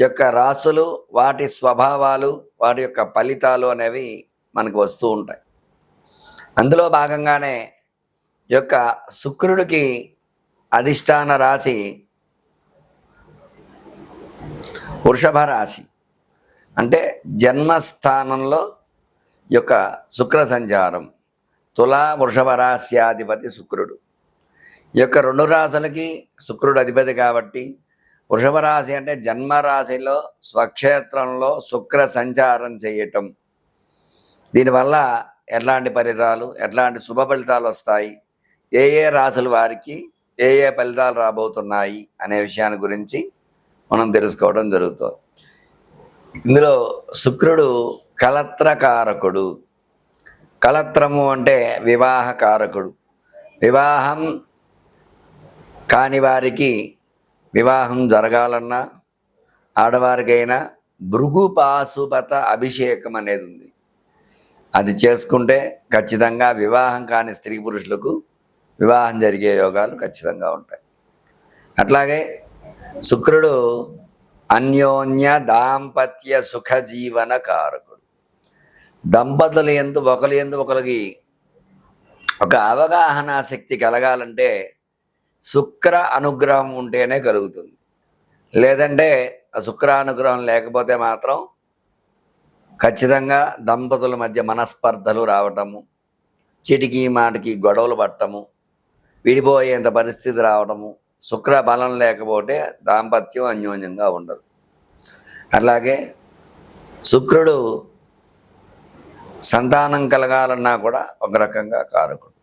యొక్క రాసులు వాటి స్వభావాలు వాటి యొక్క ఫలితాలు అనేవి మనకు వస్తూ ఉంటాయి. అందులో భాగంగానే యొక్క శుక్రుడికి అధిష్టాన రాశి వృషభ రాశి. అంటే జన్మస్థానంలో యొక్క శుక్ర సంచారం తులా వృషభ రాశ్యాధిపతి శుక్రుడు. ఈ యొక్క రెండు రాశులకి శుక్రుడు అధిపతి కాబట్టి వృషభ రాశి అంటే జన్మరాశిలో స్వక్షేత్రంలో శుక్ర సంచారం చేయటం. దీనివల్ల ఎట్లాంటి ఫలితాలు ఎట్లాంటి శుభ ఫలితాలు వస్తాయి ఏ ఏ రాశుల వారికి ఏ ఏ ఫలితాలు రాబోతున్నాయి అనే విషయాన్ని గురించి మనం తెలుసుకోవడం జరుగుతుంది. ఇందులో శుక్రుడు కలత్రకారకుడు కలత్రము అంటే వివాహకారకుడు. వివాహం కాని వారికి వివాహం జరగాలన్నా ఆడవారికైనా భృగు పాశుపత అభిషేకం అనేది ఉంది. అది చేసుకుంటే ఖచ్చితంగా వివాహం కాని స్త్రీ పురుషులకు వివాహం జరిగే యోగాలు ఖచ్చితంగా ఉంటాయి. అట్లాగే శుక్రుడు అన్యోన్య దాంపత్య సుఖ జీవన కారకుడు. దంపతులు ఎందు ఒకరి ఎందు ఒకరికి ఒక అవగాహన శక్తి కలగాలంటే శుక్ర అనుగ్రహం ఉంటేనే కలుగుతుంది. లేదంటే ఆ శుక్ర అనుగ్రహం లేకపోతే మాత్రం ఖచ్చితంగా దంపతుల మధ్య మనస్పర్ధలు రావటము చిటికి మాటికి గొడవలు పట్టము విడిపోయేంత పరిస్థితి రావటము శుక్ర బలం లేకపోతే దాంపత్యం అన్యోన్యంగా ఉండదు. అలాగే శుక్రుడు సంతానం కలగాలన్నా కూడా ఒక రకంగా కారకుడు.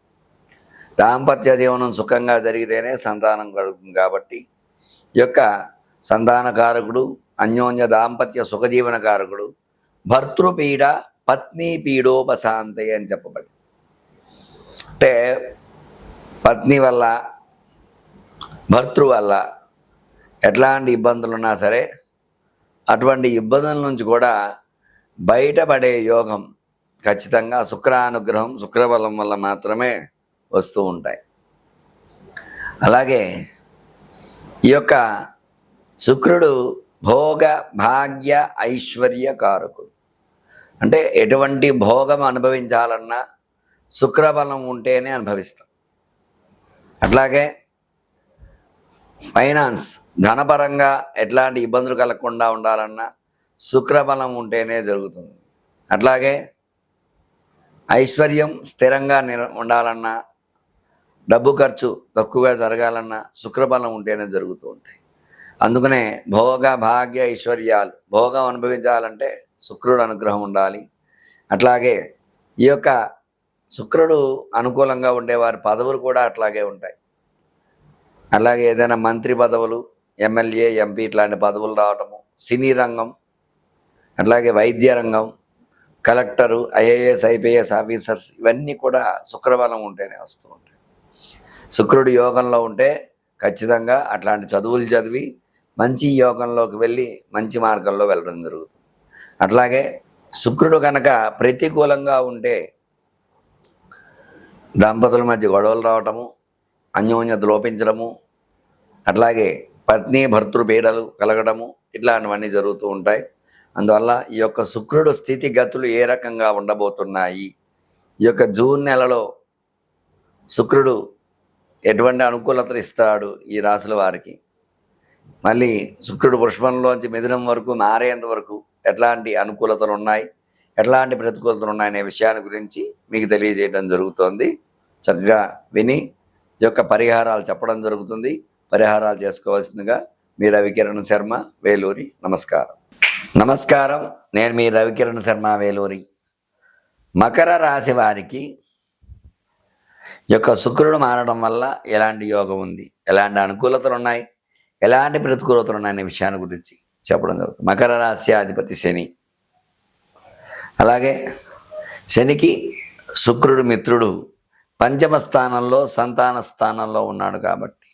దాంపత్య జీవనం సుఖంగా జరిగితేనే సంతానం కలుగుతుంది కాబట్టి యొక్క సంతాన కారకుడు అన్యోన్య దాంపత్య సుఖజీవన కారకుడు భర్తృపీడ పత్ని పీడోపశాంతి అని చెప్పబడి అంటే పత్ని వల్ల భర్తృ వల్ల ఎట్లాంటి ఇబ్బందులు ఉన్నా సరే అటువంటి ఇబ్బందుల నుంచి కూడా బయటపడే యోగం ఖచ్చితంగా శుక్రానుగ్రహం శుక్రబలం వల్ల మాత్రమే వస్తూ ఉంటాయి. అలాగే ఈ యొక్క శుక్రుడు భోగ భాగ్య ఐశ్వర్య కారకుడు. అంటే ఎటువంటి భోగం అనుభవించాలన్నా శుక్రబలం ఉంటేనే అనుభవిస్తాం. అట్లాగే ఫైనాన్స్ ధనపరంగా ఎట్లాంటి ఇబ్బందులు కలగకుండా ఉండాలన్నా శుక్రబలం ఉంటేనే జరుగుతుంది. అట్లాగే ఐశ్వర్యం స్థిరంగా ఉండాలన్నా డబ్బు ఖర్చు తక్కువగా జరగాలన్నా శుక్రబలం ఉంటేనే జరుగుతూ ఉంటాయి. అందుకనే భోగ భాగ్య ఐశ్వర్యాలు భోగం అనుభవించాలంటే శుక్రుడు అనుగ్రహం ఉండాలి. అట్లాగే ఈ యొక్క శుక్రుడు అనుకూలంగా ఉండేవారి పదవులు కూడా అట్లాగే ఉంటాయి. అలాగే ఏదైనా మంత్రి పదవులు ఎమ్మెల్యే ఎంపీ ఇట్లాంటి పదవులు రావటము సినీ రంగం అట్లాగే వైద్య రంగం కలెక్టరు ఐఏఎస్ ఐపీఎస్ ఆఫీసర్స్ ఇవన్నీ కూడా శుక్రబలం ఉంటేనే వస్తూ ఉంటాయి. శుక్రుడు యోగంలో ఉంటే ఖచ్చితంగా అట్లాంటి చదువులు చదివి మంచి యోగంలోకి వెళ్ళి మంచి మార్గంలో వెళ్ళడం జరుగుతుంది. అట్లాగే శుక్రుడు కనుక ప్రతికూలంగా ఉంటే దంపతుల మధ్య గొడవలు రావటము అన్యోన్యత లోపించడము అట్లాగే పత్ని భర్తృ పీడలు కలగడము ఇట్లాంటివన్నీ జరుగుతూ ఉంటాయి. అందువల్ల ఈ యొక్క శుక్రుడు స్థితిగతులు ఏ రకంగా ఉండబోతున్నాయి? ఈ యొక్క జూన్ నెలలో శుక్రుడు ఎటువంటి అనుకూలతలు ఇస్తాడు ఈ రాశుల వారికి? మళ్ళీ శుక్రుడు వృషభంలోంచి మిథునం వరకు మారేంత వరకు ఎట్లాంటి అనుకూలతలు ఉన్నాయి? ఎట్లాంటి ప్రతికూలతలు ఉన్నాయనే విషయాన్ని గురించి మీకు తెలియజేయడం జరుగుతోంది. చక్కగా విని యొక్క పరిహారాలు చెప్పడం జరుగుతుంది. పరిహారాలు చేసుకోవాల్సిందిగా మీ రవికిరణ్ శర్మ వేలూరి నమస్కారం. నమస్కారం. నేను మీ రవికిరణ్ శర్మ వేలూరి. మకర రాశి వారికి యొక్క శుక్రుడు మారడం వల్ల ఎలాంటి యోగం ఉంది? ఎలాంటి అనుకూలతలు ఉన్నాయి? ఎలాంటి ప్రతికూలతలు ఉన్నాయనే విషయాన్ని గురించి చెప్పడం జరుగుతుంది. మకర రాశి అధిపతి శని. అలాగే శనికి శుక్రుడు మిత్రుడు పంచమ స్థానంలో సంతాన స్థానంలో ఉన్నాడు కాబట్టి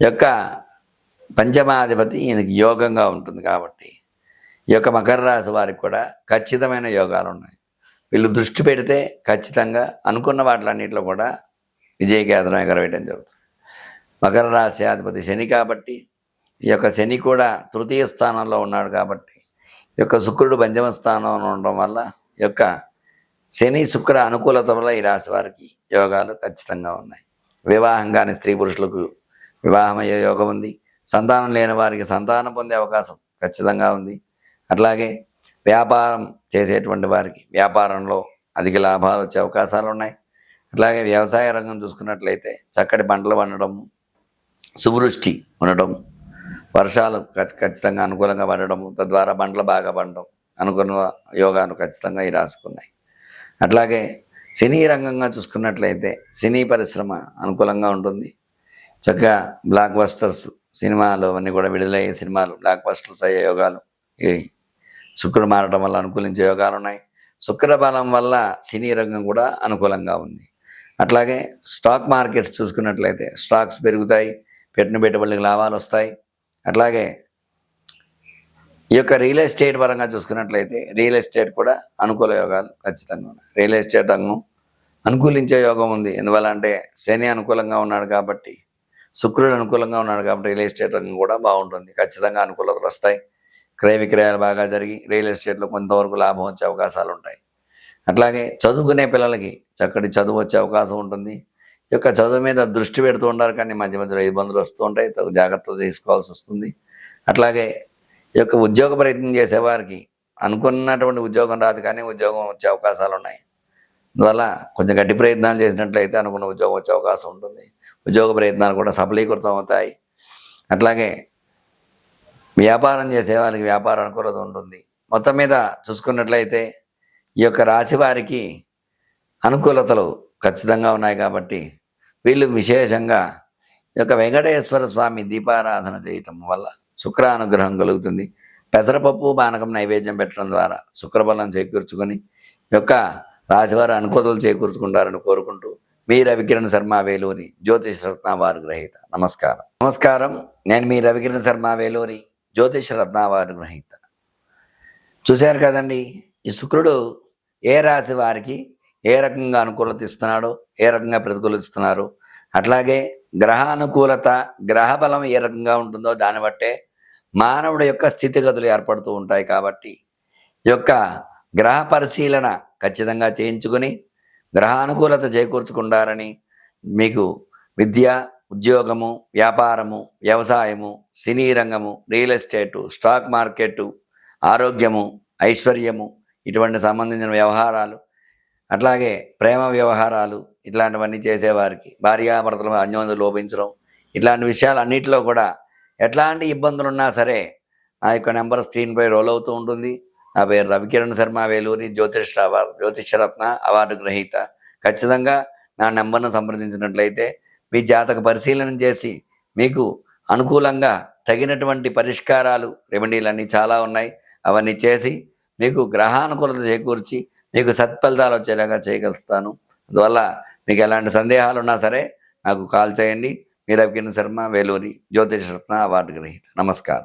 యొక్క పంచమాధిపతి ఈయనకి యోగంగా ఉంటుంది కాబట్టి ఈ యొక్క మకర రాశి వారికి కూడా ఖచ్చితమైన యోగాలు ఉన్నాయి. వీళ్ళు దృష్టి పెడితే ఖచ్చితంగా అనుకున్న వాటిలన్నింటిలో కూడా విజయకేతనం ఎగరవేయడం జరుగుతుంది. మకర రాశి అధిపతి శని కాబట్టి ఈ యొక్క శని కూడా తృతీయ స్థానంలో ఉన్నాడు కాబట్టి ఈ యొక్క శుక్రుడు పంచమ స్థానంలో ఉండడం వల్ల ఈ యొక్క శని శుక్ర అనుకూలత వల్ల ఈ రాశి వారికి యోగాలు ఖచ్చితంగా ఉన్నాయి. వివాహం కాని స్త్రీ పురుషులకు వివాహమయ్యే యోగం ఉంది. సంతానం లేని వారికి సంతానం పొందే అవకాశం ఖచ్చితంగా ఉంది. అట్లాగే వ్యాపారం చేసేటువంటి వారికి వ్యాపారంలో అధిక లాభాలు వచ్చే అవకాశాలు ఉన్నాయి. అట్లాగే వ్యవసాయ రంగం చూసుకున్నట్లయితే చక్కటి పంటలు పండడం సువృష్టి ఉండడం వర్షాలు ఖచ్చితంగా అనుకూలంగా పడడము తద్వారా పంటలు బాగా పండడం అనుకున్న యోగాను ఖచ్చితంగా ఈ రాసుకున్నాయి అట్లాగే సినీ రంగంగా చూసుకున్నట్లయితే సినీ పరిశ్రమ అనుకూలంగా ఉంటుంది. చక్కగా బ్లాక్ బస్టర్స్ సినిమాలు అవన్నీ కూడా విడుదలయ్యే సినిమాలు బ్లాక్ బస్టర్స్ అయ్యే యోగాలు ఇవి శుక్రుడు మారడం వల్ల అనుకూలించే యోగాలు ఉన్నాయి. శుక్ర బలం వల్ల సినీ రంగం కూడా అనుకూలంగా ఉంది. అట్లాగే స్టాక్ మార్కెట్స్ చూసుకున్నట్లయితే స్టాక్స్ పెరుగుతాయి. పెట్టిన పెట్టుబడులకు లాభాలు వస్తాయి. అట్లాగే ఈ యొక్క రియల్ ఎస్టేట్ పరంగా చూసుకున్నట్లయితే రియల్ ఎస్టేట్ కూడా అనుకూల యోగాలు ఖచ్చితంగా ఉన్నాయి. రియల్ ఎస్టేట్ రంగం అనుకూలించే యోగం ఉంది. ఎందువల్ల అంటే శని అనుకూలంగా ఉన్నాడు కాబట్టి శుక్రుడు అనుకూలంగా ఉన్నాడు కాబట్టి రియల్ ఎస్టేట్ రంగం కూడా బాగుంటుంది. ఖచ్చితంగా అనుకూలతలు వస్తాయి. క్రయ విక్రయాలు బాగా జరిగి రియల్ ఎస్టేట్లో కొంతవరకు లాభం వచ్చే అవకాశాలు ఉంటాయి. అట్లాగే చదువుకునే పిల్లలకి చక్కటి చదువు వచ్చే అవకాశం ఉంటుంది. ఈ యొక్క చదువు మీద దృష్టి పెడుతూ ఉంటారు కానీ మధ్య మధ్యలో ఇబ్బందులు వస్తూ ఉంటాయి. తగు జాగ్రత్తలు తీసుకోవాల్సి వస్తుంది. అట్లాగే ఈ యొక్క ఉద్యోగ ప్రయత్నం చేసేవారికి అనుకున్నటువంటి ఉద్యోగం రాదు కానీ ఉద్యోగం వచ్చే అవకాశాలు ఉన్నాయి. అందువల్ల కొంచెం గట్టి ప్రయత్నాలు చేసినట్లయితే అనుకున్న ఉద్యోగం వచ్చే అవకాశం ఉంటుంది. ఉద్యోగ ప్రయత్నాలు కూడా సఫలీకృతం అవుతాయి. అట్లాగే వ్యాపారం చేసే వాళ్ళకి వ్యాపార అనుకూలత ఉంటుంది. మొత్తం మీద చూసుకున్నట్లయితే ఈ యొక్క రాశి వారికి అనుకూలతలు ఖచ్చితంగా ఉన్నాయి కాబట్టి వీళ్ళు విశేషంగా ఈ యొక్క వెంకటేశ్వర స్వామి దీపారాధన చేయటం వల్ల శుక్ర అనుగ్రహం కలుగుతుంది. పెసరపప్పు బానకం నైవేద్యం పెట్టడం ద్వారా శుక్రబలం చేకూర్చుకొని యొక్క రాశివారి అనుకూలతలు చేకూర్చుకుంటారని కోరుకుంటూ మీ రవికిరణ్ శర్మ వేలూరి జ్యోతిష్ రత్న వారి గ్రహీత. నమస్కారం. నమస్కారం. నేను మీ రవికిరణ్ శర్మ వేలూరి. జ్యోతిష రత్నావారి గ్రహీత. చూశారు కదండి ఈ శుక్రుడు ఏ రాశి వారికి ఏ రకంగా అనుకూలత ఇస్తున్నాడో ఏ రకంగా ప్రతికూలిస్తున్నారు అట్లాగే గ్రహానుకూలత గ్రహ బలం ఏ రకంగా ఉంటుందో దాన్ని బట్టే మానవుడి యొక్క స్థితిగతులు ఏర్పడుతూ ఉంటాయి కాబట్టి ఈ యొక్క గ్రహ పరిశీలన ఖచ్చితంగా చేయించుకుని గ్రహానుకూలత చేకూర్చుకుంటారని మీకు విద్య ఉద్యోగము వ్యాపారము వ్యవసాయము సినీ రంగము రియల్ ఎస్టేటు స్టాక్ మార్కెట్ ఆరోగ్యము ఐశ్వర్యము ఇటువంటి సంబంధించిన వ్యవహారాలు అట్లాగే ప్రేమ వ్యవహారాలు ఇట్లాంటివన్నీ చేసేవారికి భార్యాభర్తలు అన్యోన్యం లోపించడం ఇట్లాంటి విషయాలు అన్నింటిలో కూడా ఎట్లాంటి ఇబ్బందులు ఉన్నా సరే నా యొక్క నెంబర్ స్క్రీన్పై రోల్ అవుతూ ఉంటుంది. నా పేరు రవికిరణ్ శర్మ వేలూరి జ్యోతిష్ అవార్డు జ్యోతిషరత్న అవార్డు గ్రహీత. ఖచ్చితంగా నా నెంబర్ను సంప్రదించినట్లయితే మీ జాతక పరిశీలన చేసి మీకు అనుకూలంగా తగినటువంటి పరిష్కారాలు రెమెడీలు అన్నీ చాలా ఉన్నాయి. అవన్నీ చేసి మీకు గ్రహానుకూలత చేకూర్చి మీకు సత్ఫలితాలు వచ్చేలాగా చేయగలుస్తాను. అందువల్ల మీకు ఎలాంటి సందేహాలు ఉన్నా సరే నాకు కాల్ చేయండి. మీరు శర్మ వేలూరి జ్యోతిష్ రత్న అవార్డు గ్రహీత. నమస్కారం.